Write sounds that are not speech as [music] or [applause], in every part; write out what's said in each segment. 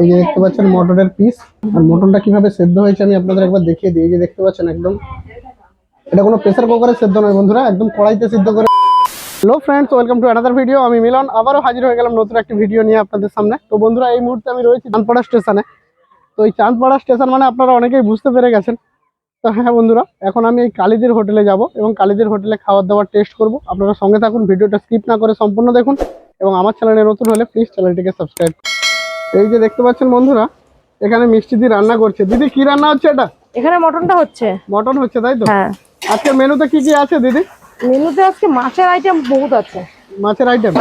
এই যে দেখতে পাচ্ছেন মটনের পিস আর মটনটা কীভাবে সেদ্ধ হয়েছে আমি আপনাদের একবার দেখিয়ে দিই। এই যে দেখতে পাচ্ছেন একদম। এটা কোনো প্রেসার কুকারে সেদ্ধ নয় বন্ধুরা, একদম কড়াইতে সিদ্ধ করে। Hello friends welcome to another video আমি মিলন, আবারও হাজির হয়ে গেলাম নতুন একটি ভিডিও নিয়ে আপনাদের সামনে। তো বন্ধুরা, এই মুহূর্তে আমি রয়েছি চাঁদপাড়া স্টেশনে তো এই চাঁদপাড়া স্টেশন মানে আপনারা অনেকেই বুঝতে পেরে গেছেন। তো হ্যাঁ বন্ধুরা, এখন আমি এই কালীদের হোটেলে যাব এবং কালীদের হোটেলে খাবার দাবার টেস্ট করব। আপনারা সঙ্গে থাকুন, ভিডিওটা স্কিপ না করে সম্পূর্ণ দেখুন। এবং আমার চ্যানেলে নতুন হলে প্লিজ চ্যানেলটিকে সাবস্ক্রাইব এই যে দেখতে পাচ্ছেন বন্ধুরা এখানে মিষ্টি দিয়ে রান্না করছে। দিদি কি রান্না হচ্ছে এটা? এখানে মটনটা হচ্ছে। মটন হচ্ছে তাই তো? হ্যাঁ। আজকে মেনুতে কি কি আছে দিদি? মেনুতে আজকে মাছের আইটেম বহুত আছে। মাছের আইটেম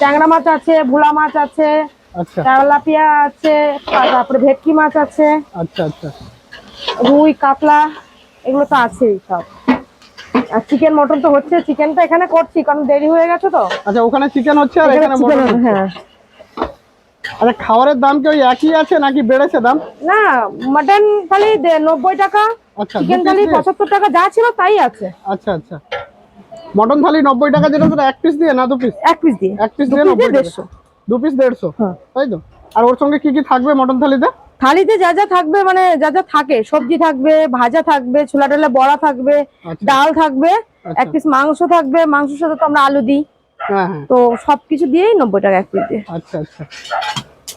ট্যাংরা মাছ আছে ভোলা মাছ আছে আচ্ছা। তেলাপিয়া আছে তারপরে ভেটকি মাছ আছে আচ্ছা আচ্ছা। রুই কাতলা এগুলো তো আছেই সব। আর চিকেন মটন তো হচ্ছে। চিকেনটা এখানে করছি কারণ দেরি হয়ে গেছে তো। আচ্ছা ওখানে চিকেন হচ্ছে আর এখানে মটন হ্যাঁ। আচ্ছা খাবারের দাম কি ওই একই আছে নাকি বেড়েছে দাম? না মাটন খালি নব্বই টাকা আচ্ছা চিকেন piece থালি পঁচাত্তর টাকা যা ছিল তাই আছে। আচ্ছা আচ্ছা। মটন থালি নব্বই টাকা যেটা সেটা এক পিস দিয়ে না দু পিস এক পিস দিয়ে। এক পিস দিয়ে নব্বই দেড়শো। দু পিস দেড়শো? হ্যাঁ। তাই তো? আর ওর সঙ্গে কি কি থাকবে মটন থালিতে? থালিতে যা যা থাকবে মানে যা যা থাকে সবজি থাকবে ভাজা থাকবে ছোলা ডালে বড়া থাকবে আচ্ছা। ডাল থাকবে আচ্ছা। এক পিস মাংস থাকবে মাংসের সাথে তো আমরা আলু দিই। হ্যাঁ হ্যাঁ। তো সবকিছু দিয়েই নব্বই টাকা এক পিস দিয়ে। আচ্ছা আচ্ছা।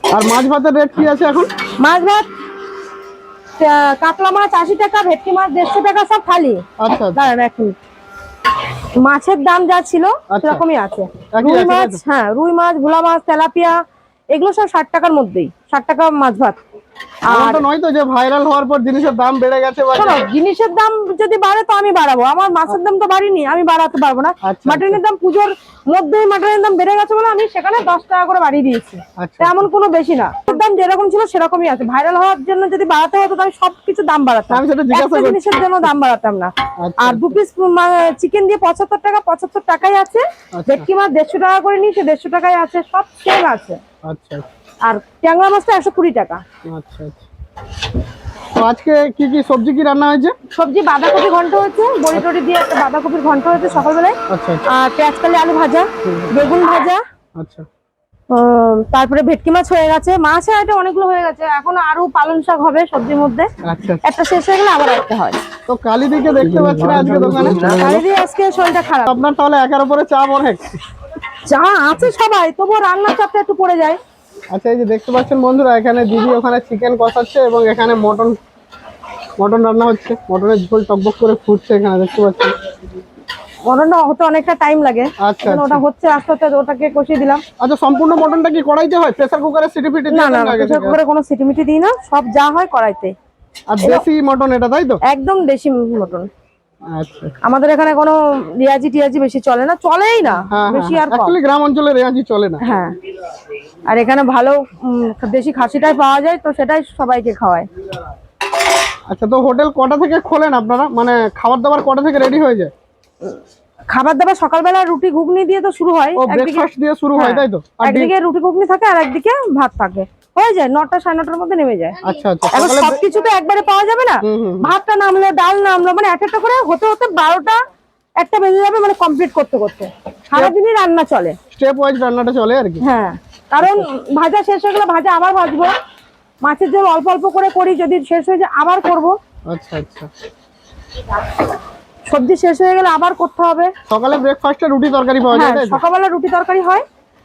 আর মাছ ভাতের রেট কি আছে এখন? মাছ ভাত কাতলা মাছ আশি টাকা ভেটকি মাছ দেড়শো টাকা সব খালি। আচ্ছা আচ্ছা। দাঁড়ান এখন মিনিট। মাছের দাম যা ছিল আচ্ছা। সেরকমই আছে। রুই মাছ হ্যাঁ রুই মাছ ভোলা মাছ তেলাপিয়া এগুলো সব ষাট টাকার মধ্যেই ষাট টাকা মাছ ভাত। আর তো নয় তো যে ভাইরাল হওয়ার পর জিনিসের দাম বেড়ে গেছে জিনিসের দাম যদি বাড়ে তো আমি বাড়াবো। আমার মাছের দাম তো বাড়িনি আমি বাড়াতে পারব না। আচ্ছা, মাটনের দাম পুজোর মাটনের দাম বেড়ে গেছে বলে আমি সেখানে দশ টাকা করে বাড়িয়ে দিয়েছি। আচ্ছা। তেমন কোনো বেশি না। দাম যেরকম ছিল সেরকমই আছে। ভাইরাল হওয়ার জন্য যদি বাড়াতে হতো তাহলে সবকিছু দাম বাড়াতাম। আমি একটা জিনিসের জন্য দাম বাড়াতাম না। আচ্ছা। আর দু পিস চিকেন দিয়ে পঁচাত্তর টাকা পঁচাত্তর টাকাই আছে। আচ্ছা। ভেটকি মাছ দেড়শো টাকা করে নিয়েছে দেড়শো টাকাই আছে। সব সেম আছে। আচ্ছা। আর ট্যাংরা মাছটা একশো কুড়ি টাকা। আচ্ছা আচ্ছা। আজকে কি কি সবজি কি রান্না হয়েছে? সবজি বাঁধাকপি ঘন্ট হয়েছে বড়ি টড়ি দিয়ে একটা বাঁধাকপির ঘন্ট হয়েছে সকালবেলায়। আচ্ছা আর পেঁয়াজকালি আলু ভাজা বেগুন ভাজা আচ্ছা। তারপরে ভেটকি মাছ হয়ে গেছে। মাছের আইটেম অনেকগুলো হয়ে গেছে। এখন আরও পালং শাক হবে সবজির মধ্যে। একটা শেষ হয়ে গেলে আবার একটা হয়। তো কালী দিকে দেখতে পাচ্ছি আজকে দোকানে। কালী আজকে শরীরটা খারাপ। আপনার তাহলে একার উপরে চাপ অনেক যা আছে সবাই তবুও রান্নার চাপটা একটু পড়ে যায়। আচ্ছা এই যে দেখতে পাচ্ছেন বন্ধুরা এখানে দিদি ওখানে চিকেন কষাচ্ছে এবং এখানে মটন মটন রান্না হচ্ছে। মটনের ঝোল টকবক করে ফুটছে এখানে দেখতে পাচ্ছেন। মটনটা হতে অনেকটা টাইম লাগে। আচ্ছা ওটা হচ্ছে আস্তে আস্তে ওটাকে কষিয়ে দিলাম। আচ্ছা সম্পূর্ণ মটনটা কি কড়াইতে হয়? প্রেসার কুকারে সিটি ফিটি না না প্রেসার কুকারে কোনো সিটিমিটি দিই না সব যা হয় কড়াইতে। আর দেশি মটন এটা তাই তো? একদম দেশি মটন। আচ্ছা আমাদের এখানে কোনো রিয়াজি টিয়াজি বেশি চলে না চলেই না হ্যাঁ বেশি আর কম। গ্রাম অঞ্চলে রেঁয়াজি চলে না। হ্যাঁ। আর এখানে ভালো দেশি খাসিটাই পাওয়া যায় তো সেটাই সবাইকে খাওয়ায়। আচ্ছা তো হোটেল কটা থেকে খোলেন আপনারা? মানে খাবার দাবার কটা থেকে রেডি হয়ে যায়? খাবার দাবার সকালবেলা রুটি ঘুগনি দিয়ে তো শুরু হয়। ও ব্রেকফাস্ট দিয়ে শুরু হয় হ্যাঁ, তাই তো? একদিকে রুটি ঘুগনি থাকে আর একদিকে ভাত থাকে। হয়ে যায় নটা সাড়ে নটার মধ্যে নেমে যায়। আচ্ছা আচ্ছা এখন সবকিছু তো একবারে পাওয়া যাবে না। ভাতটা নামলো ডাল নামলো মানে এক একটা করে হতে হতে বারোটা একটা বেজে যাবে মানে কমপ্লিট করতে করতে। সারাদিনই রান্না চলে। স্টেপ ওয়াইজ রান্নাটা চলে আর কি? হ্যাঁ কারণ ভাজা শেষ হয়ে গেলে ভাজা আবার ভাজবো। মাছের জল অল্প অল্প করে করি যদি শেষ হয়ে যায় আবার করব। আচ্ছা আচ্ছা। সবজি শেষ হয়ে গেলে আবার করতে হবে। সকালে ব্রেকফাস্টে রুটি তরকারি পাওয়া যায় হ্যাঁ সকালবেলা রুটি তরকারি হয়।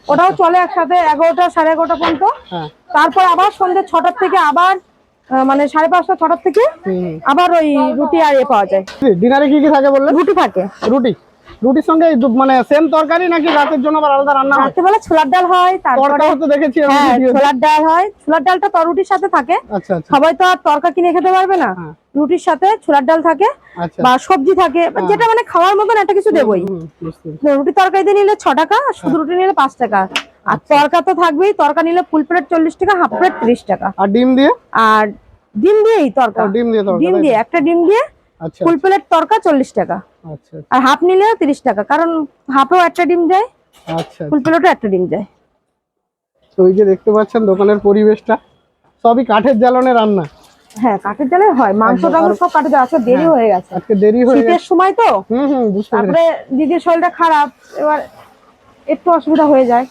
ওটাও চলে একসাথে এগারোটা সাড়ে এগারোটা পর্যন্ত। হ্যাঁ। তারপর আবার সন্ধ্যে ছটার থেকে আবার মানে সাড়ে পাঁচটা ছটার থেকে আবার ওই রুটি আর এ পাওয়া যায়। ডিনারে কি কি থাকে বললে রুটি থাকে। রুটি? রুটির সঙ্গে মানে সেম তরকারি নাকি রাতের জন্য আবার আলাদা রান্না হয়? রাত্রেবেলা ছোলার ডাল হয় তারপরে হতে দেখেছি হ্যাঁ ছোলার ডাল হয়। ছোলার ডালটা তো রুটির সাথে থাকে। আচ্ছা আচ্ছা। সবাই তো আর তরকা কিনে খেতে পারবে না। হ্যাঁ। রুটির সাথে ছোলার ডাল থাকে আচ্ছা। বা সবজি থাকে। যেটা মানে খাওয়ার মতন একটা কিছু দেবই। রুটি তরকারি দিয়ে নিলে ছ টাকা শুধু রুটি নিলে পাঁচ টাকা। আর তরকা তো থাকবেই। তরকা নিলে ফুল প্লেট চল্লিশ টাকা হাফ প্লেট ত্রিশ টাকা। আর ডিম দিয়ে? আর ডিম দিয়েই তরকা। ডিম দিয়ে ডিম দিয়ে একটা ডিম দিয়ে ফুল প্লেট তরকা চল্লিশ টাকা। আর হাফ নিলেও তিরিশ টাকা কারণ হাফেও একটা ডিম যায় আচ্ছা ফুল প্লেটও একটা ডিম যায়। তো এই যে দেখতে পাচ্ছেন দোকানের পরিবেশটা সবই কাঠের জ্বালনে রান্না। হ্যাঁ কাঠের জালে হয় মাংসটা সব কাঠের জালে আজকে দেরি হয়ে গেছে। আজকে দেরি হয়ে শীতের সময় তো হুম হুম তারপরে দিদির শরীরটা খারাপ এবার একটু অসুবিধা হয়ে যায়।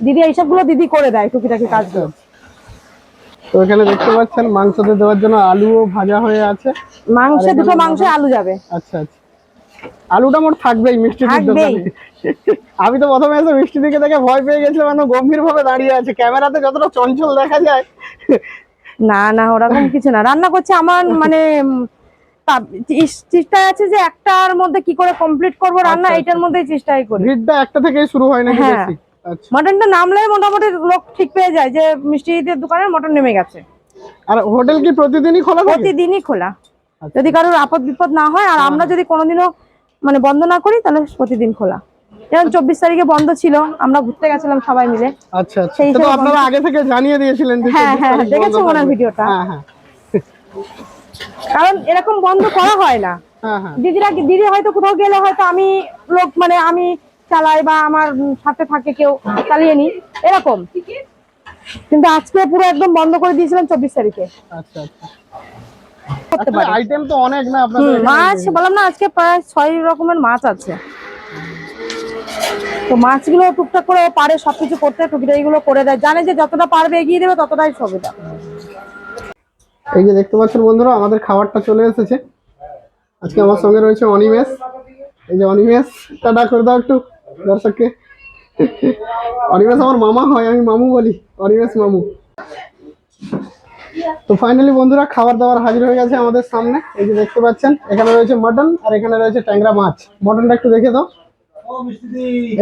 দিদি এইসবগুলো দিদি করে দেয় টুকিটাকি কাজগুলো তো এখানে দেখতে পাচ্ছেন মাংসতে দেওয়ার জন্য আলুও ভাজা হয়ে আছে। মাংসে দুটো মাংসে আলু যাবে। আচ্ছা আচ্ছা। আলুটা মোট থাকবেই মিষ্টি। আমি তো প্রথমে এসে মিষ্টি দিকে দেখে ভয় পেয়ে গেছিলাম একদম গম্ভীর ভাবে দাঁড়িয়ে আছে। ক্যামেরাতে যতটা চঞ্চল দেখা যায়। না না ওরকম কিছু না। রান্না করছে আমার মানে চেষ্টা আছে যে একটার মধ্যে কি করে কমপ্লিট করব রান্না আচ্ছা, এইটার মধ্যেই চেষ্টাই করি। ভিড়টা একটা থেকেই শুরু হয় হ্যাঁ। আচ্ছা। মটনটা নামলে মোটামুটি লোক ঠিক পেয়ে যায় যে মিষ্টিদের দোকানে মটন নেমে গেছে। আর হোটেল কি প্রতিদিনই খোলা প্রতিদিনই খোলা। আচ্ছা। যদি কারোর আপদ বিপদ না হয় আর আমরা যদি কোনোদিনও মানে বন্ধ না করি তাহলে প্রতিদিন খোলা। যেমন চব্বিশ তারিখে বন্ধ ছিল আমরা ঘুরতে গেছিলাম সবাই মিলে। আচ্ছা আচ্ছা। সেই তো আপনারা আগে থেকে জানিয়ে দিয়েছিলেন হ্যাঁ হ্যাঁ ওনার ভিডিওটা? হ্যাঁ কারণ এরকম বন্ধ করা হয় না। দিদিরা দিদি হয়তো কোথাও গেলে হয়তো আমি লোক মানে আমি চালাই বা আমার সাথে থাকে কেউ চালিয়ে নি এরকম। কিন্তু আজকে পুরো একদম বন্ধ করে দিয়েছিলাম চব্বিশ তারিখে। আচ্ছা আচ্ছা। আইটেম তো অনেক না আপনাদের মাছ বললাম না আজকে প্রায় ছয় রকমের মাছ আছে। তো মাছগুলো টুকটাক করে পারে সবকিছু করতে টুকিটাকি গুলো করে দেয়। জানে যে যতটা পারবে এগিয়ে দেবে ততটাই সুবিধা। এই যে দেখতে পাচ্ছেন বন্ধুরা আমাদের খাবারটা চলে এসেছে। আজকে আমার সঙ্গে রয়েছে অনিমেষ। এই যে অনিমেষ টাটা করে দাও একটু দর্শককে। অনিমেষ আমার মামা হয় আমি মামু বলি। অনিমেষ মামু। তো ফাইনালি বন্ধুরা খাবার দাবার হাজির হয়ে গেছে আমাদের সামনে। এই যে দেখতে পাচ্ছেন, এখানে রয়েছে মটন আর এখানে রয়েছে ট্যাংরা মাছ। মটনটা একটু দেখে দাও।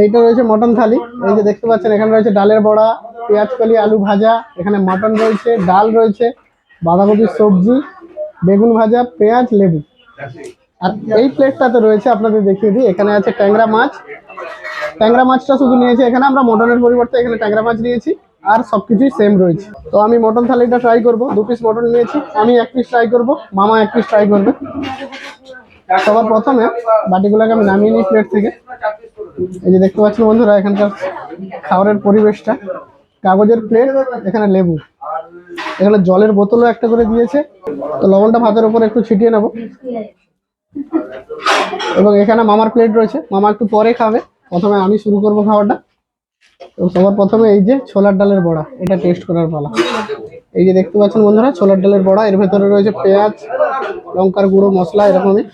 এইটা রয়েছে মটন থালি। এই যে দেখতে পাচ্ছেন, এখানে রয়েছে ডালের বড়া, পেঁয়াজ কলি, আলু ভাজা, এখানে মটন রয়েছে, ডাল রয়েছে, বাঁধাকপির সবজি, বেগুন ভাজা, পেঁয়াজ, লেবু। আর এই প্লেটটাতে রয়েছে, আপনাদের দেখিয়ে দিই, এখানে আছে ট্যাংরা মাছ। ট্যাংরা মাছটা শুধু নিয়েছি এখানে, আমরা মটনের পরিবর্তে এখানে ট্যাংরা মাছ নিয়েছি। আর সবকিছুই সেম রয়েছে। তো আমি মটন থালিটা ট্রাই করব। দু পিস মটন নিয়েছি। আমি এক পিস ট্রাই করব। মামা এক পিস ট্রাই করবে। সবার প্রথমে বাটিগুলোকে আমি নামিয়ে নিই প্লেট থেকে। এই যে দেখতে পাচ্ছেন বন্ধুরা, এখানকার খাবারের পরিবেশটা। কাগজের প্লেট এখানে লেবু। এখানে জলের বোতলও একটা করে দিয়েছে। তো লবণটা ভাতের উপর একটু ছিটিয়ে নেব। এবং এখানে মামার প্লেট রয়েছে। মামা একটু পরে খাবে। প্রথমে আমি শুরু করব খাওয়াটা তো সবার প্রথমে এই যে ছোলার ডালের বড়া, এটা টেস্ট করার পালা। এই যে দেখতে পাচ্ছেন বন্ধুরা, ছোলার ডালের বড়া, এর ভেতরে রয়েছে পেঁয়াজ, লঙ্কার গুঁড়ো, মশলা, এরকমই।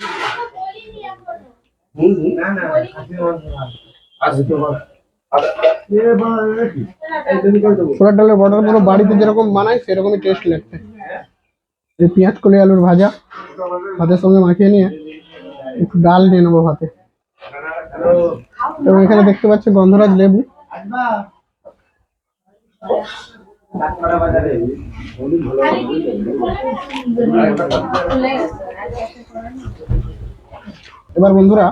ছোলার ডালের বড়ার পুরো বাড়িতে যেরকম বানাই সেরকমই টেস্ট লাগবে। পেঁয়াজ, কলি, আলুর ভাজা, ভাতের সঙ্গে মাখিয়ে নিয়ে একটু ডাল নিয়ে নেব ভাতে। এবং এখানে দেখতে পাচ্ছি গন্ধরাজ লেবু। এবার বন্ধুরা,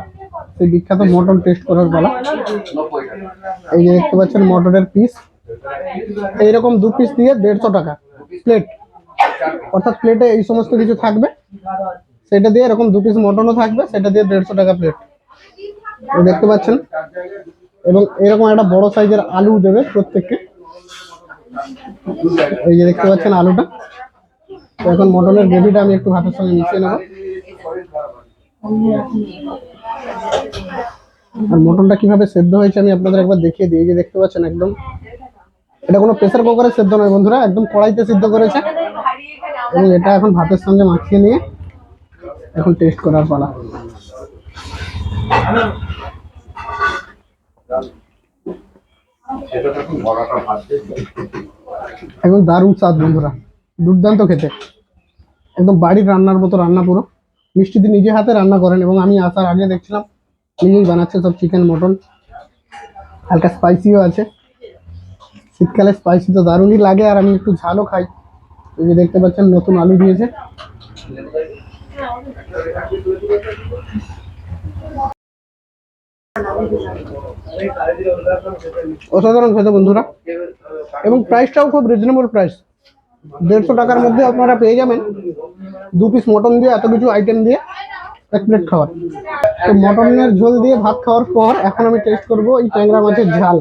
সেই বিখ্যাত মটন টেস্ট করার পালা। এই যে দেখতে পাচ্ছেন মটনের পিস এইরকম দু পিস দিয়ে দেড়শো টাকা প্লেট অর্থাৎ প্লেটে এই সমস্ত কিছু থাকবে। সেটা দিয়ে এরকম দু পিস মটনও থাকবে, সেটা দিয়ে দেড়শো টাকা প্লেট দেখতে পাচ্ছেন? এবং এরকম একটা বড় সাইজের আলু দেবে প্রত্যেককে। এই যে দেখতে পাচ্ছেন আলুটা। এখন মটনের গ্রেভিটা আমি একটু ভাতের সঙ্গে মিশিয়ে নেব। আর মটনটা কীভাবে সেদ্ধ হয়েছে আমি আপনাদের একবার দেখিয়ে দিই। এই যে দেখতে পাচ্ছেন একদম। এটা কোনো প্রেসার কুকারে সেদ্ধ নয় বন্ধুরা, একদম কড়াইতে সিদ্ধ করেছে। এবং এটা এখন ভাতের সঙ্গে মাখিয়ে নিয়ে এখন টেস্ট করার পালা। একদম দারুণ স্বাদ বন্ধুরা। দুর্দান্ত খেতে। একদম বাড়ির রান্নার মতো রান্না পুরো। মিষ্টিদি নিজে হাতে রান্না করেন এবং আমি আসার আগে দেখছিলাম, নিজেই বানাচ্ছে সব চিকেন মটন হালকা স্পাইসিও আছে। শীতকালে স্পাইসি তো দারুণই লাগে, আর আমি একটু ঝালও খাই। এই যে দেখতে পাচ্ছেন, নতুন আলু দিয়েছে। অসাধারণ খেতে বন্ধুরা। এবং প্রাইসটাও খুব রিজনেবল প্রাইস দেড়শো টাকার মধ্যে আপনারা পেয়ে যাবেন। দু পিস মটন দিয়ে, এত কিছু আইটেম দিয়ে এক প্লেট খাবার। তো মটনের ঝোল দিয়ে ভাত খাওয়ার পর এখন আমি টেস্ট করব এই ট্যাংরা মাছের ঝাল।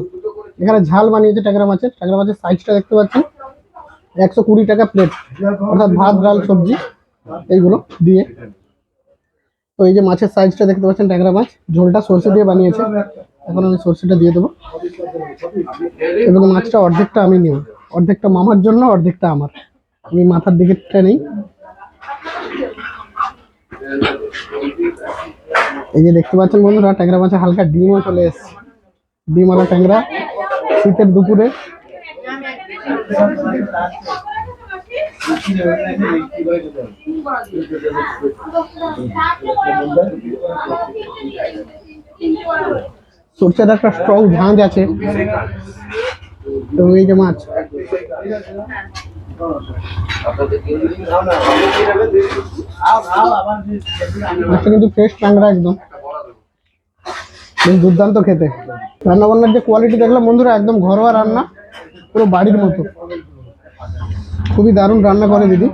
এখানে ঝাল বানিয়েছে ট্যাংরা মাছের। ট্যাংরা মাছের সাইজটা দেখতে পাচ্ছেন। একশো কুড়ি টাকা প্লেট অর্থাৎ ভাত, ডাল, সবজি, এইগুলো দিয়ে তো এই যে মাছের সাইজটা দেখতে পাচ্ছেন, ট্যাংরা মাছ। ঝোলটা সর্ষে দিয়ে বানিয়েছে। এখন আমি সর্ষেটা দিয়ে দেবো। এবং মাছটা অর্ধেকটা আমি নিব। অর্ধেকটা মামার জন্য, অর্ধেকটা আমার। আমি মাথার দিকেরটা নেই। এই যে দেখতে পাচ্ছেন বন্ধুরা, ট্যাংরা মাছে হালকা ডিমও চলে এসছে। ডিমওয়ালা ট্যাংরা শীতের দুপুরে। সরষের একটা স্ট্রং ঝাঁঝ আছে। এবং এই যে মাছ। কিন্তু ফ্রেশ ট্যাংরা একদম। দুর্দান্ত খেতে। রান্নাবান্নার যে কোয়ালিটি দেখলাম বন্ধুরা, একদম ঘরোয়া রান্না, পুরো বাড়ির মতো। খুবই দারুণ রান্না করে দিদি।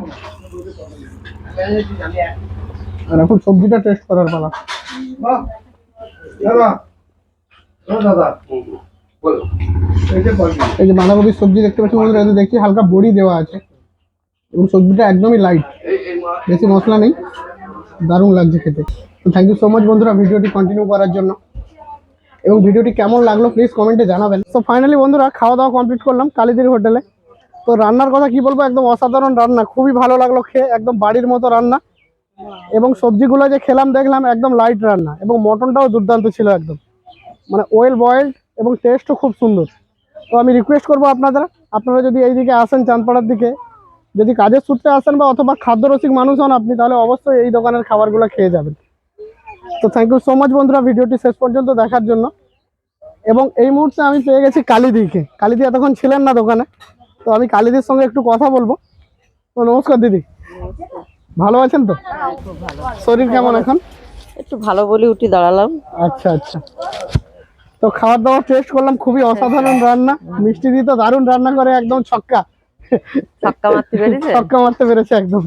আর এখন সবজিটা টেস্ট করার পালা। এই যে বাঁধাকপির সবজি দেখতে পাচ্ছি বন্ধুরা এতে দেখছি হালকা বড়ি দেওয়া আছে। এবং সবজিটা একদমই লাইট বেশি মশলা নেই। দারুণ লাগছে খেতে। থ্যাংক ইউ সো মাচ বন্ধুরা, ভিডিওটি কন্টিনিউ করার জন্য। এবং ভিডিওটি কেমন লাগল প্লিজ কমেন্টে জানাবেন। তো ফাইনালি বন্ধুরা, খাওয়া দাওয়া কমপ্লিট করলাম, কালীদির হোটেলে তো রান্নার কথা কি বলব? একদম অসাধারণ রান্না। খুবই ভালো লাগল খেয়ে, একদম বাড়ির মতো রান্না। এবং সবজিগুলো যে খেলাম, দেখলাম, একদম লাইট রান্না। এবং মটনটাও দুর্দান্ত ছিল একদম। মানে ওয়েল বয়েলড এবং টেস্টও খুব সুন্দর। তো আমি রিকোয়েস্ট করব আপনাদের, আপনারা যদি এইদিকে আসেন চাঁদপাড়ার দিকে, যদি কাজের সূত্রে আসেন বা অথবা খাদ্যরসিক মানুষ হন আপনি, তাহলে অবশ্যই এই দোকানের খাবারগুলো খেয়ে যাবেন। তো থ্যাংক ইউ সো মাচ বন্ধুরা, ভিডিওটি শেষ পর্যন্ত দেখার জন্য। এবং এই মুহূর্তে আমি পেয়ে গেছি কালিদিকে। কালিদি এতক্ষণ ছিলেন না দোকানে। তো আমি কালীদের সঙ্গে একটু কথা বলব। তো নমস্কার দিদি। ভালো আছেন তো? শরীর কেমন এখন? একটু ভালো বলে উঠে দাঁড়ালাম। আচ্ছা আচ্ছা। তো খাবার দাবার টেস্ট করলাম খুবই অসাধারণ রান্না। মিষ্টি দি তো দারুণ রান্না করে একদম ছক্কা। ছক্কা মারতে পেরেছে ছক্কা মারতে পেরেছে একদম।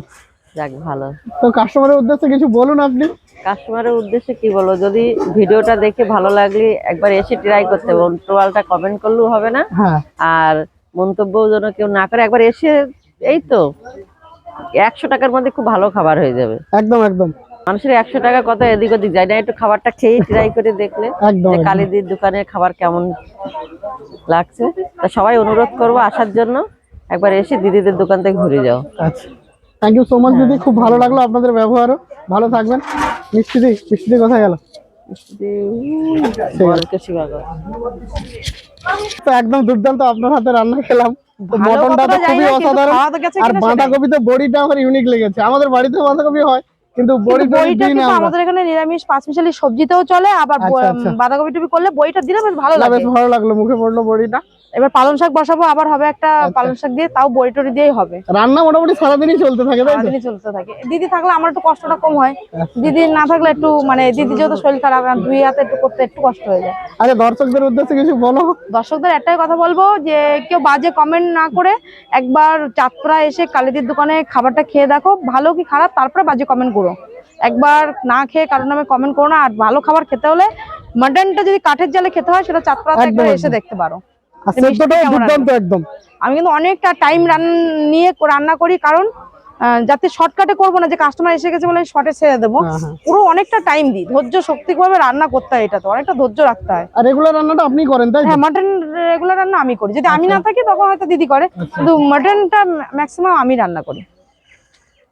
যাক ভালো। তো কাস্টমারের উদ্দেশ্যে কিছু বলুন আপনি। কাস্টমারের উদ্দেশ্যে কি বলব? যদি ভিডিওটা দেখে ভালো লাগলে একবার এসে ট্রাই করতে হবে টোয়ালটা কমেন্ট করলেও হবে না। হ্যাঁ। আর মন্তব্যও যেন কেউ না করে একবার এসে এই তো একশো টাকার মধ্যে খুব ভালো খাবার হয়ে যাবে। একদম একদম। মানুষের একশো টাকা কত এদিক ওদিক যায় না একটু খাবারটা খেয়ে ট্রাই করে দেখলে। [laughs] কালিদির দোকানের খাবার কেমন লাগছে। তা সবাই অনুরোধ করব আসার জন্য একবার এসে দিদিদের দোকান থেকে ঘুরে যাও। আচ্ছা। থ্যাংক ইউ সো মাচ দিদি। খুব ভালো লাগল আপনাদের ব্যবহারও। ভালো থাকবেন। মিষ্টি দি মিষ্টি দি কোথায় গেল। তো একদম দুর্দান্ত আপনার হাতে রান্না খেলাম। মটনটা তো খুবই অসাধারণ। খাওয়া তো গেছে আর বাঁধাকপি তো বড়িটা আমার ইউনিক লেগেছে। আমাদের বাড়িতেও বাঁধাকপি হয় কিন্তু। আমাদের এখানে নিরামিষ পাঁচ মিশালি সবজিতেও চলে আবার আচ্ছা, আচ্ছা। বাঁধাকপি টুপি করলে বইটা দিলে বেশ ভালো লাগে বেশ ভালো লাগল মুখে পড়ল বড়িটা। এবার পালং শাক বসাবো আবার হবে একটা আচ্ছা। পালং শাক দিয়ে তাও বই টড়ি দিয়েই হবে। রান্না মোটামুটি সারাদিনই চলতে থাকে সারাদিনই চলতে থাকে। দিদি থাকলে আমার একটু কষ্টটা কম হয়। আচ্ছা। দিদি না থাকলে একটু মানে দিদি যেহেতু শরীর খারাপ আর দুই হাতে একটু করতে একটু কষ্ট হয়ে যায়। আচ্ছা দর্শকদের উদ্দেশ্যে কিছু বলো। দর্শকদের একটাই কথা বলব যে কেউ বাজে কমেন্ট না করে একবার চাঁদপুরা এসে কালিদির দোকানে খাবারটা খেয়ে দেখো ভালো কি খারাপ তারপরে বাজে কমেন্ট করো। একবার না খেয়ে কারোর নামে কমেন্ট করো না আর ভালো খাবার খেতে হলে মাটনটা যদি কাঠের জালে খেতে হয় সেটা একদম, একবার এসে দেখতে পারো। একদম। আমি কিন্তু অনেকটা টাইম রান নিয়ে রান্না করি কারণ যাতে শর্টকাটে করব না যে কাস্টমার এসে গেছে বলে আমি শর্টে ছেড়ে দেবো হ্যাঁ, হ্যাঁ। পুরো অনেকটা টাইম দিই। ধৈর্য শক্তি ভাবে রান্না করতে হয় এটা তো অনেকটা ধৈর্য রাখতে হয়। আর রেগুলার রান্নাটা আপনি করেন তাই? হ্যাঁ মাটন রেগুলার রান্না আমি করি। যদি আমি না থাকি তখন হয়তো দিদি করে কিন্তু মাটনটা ম্যাক্সিমাম আমি রান্না করি।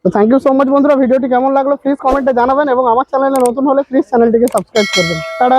তো থ্যাংক ইউ সো মাচ বন্ধুরা ভিডিওটি কেমন লাগল প্লিজ কমেন্টে জানাবেন এবং আমার চ্যানেলে নতুন হলে প্লিজ চ্যানেলটিকে সাবস্ক্রাইব করবেন। টাটা।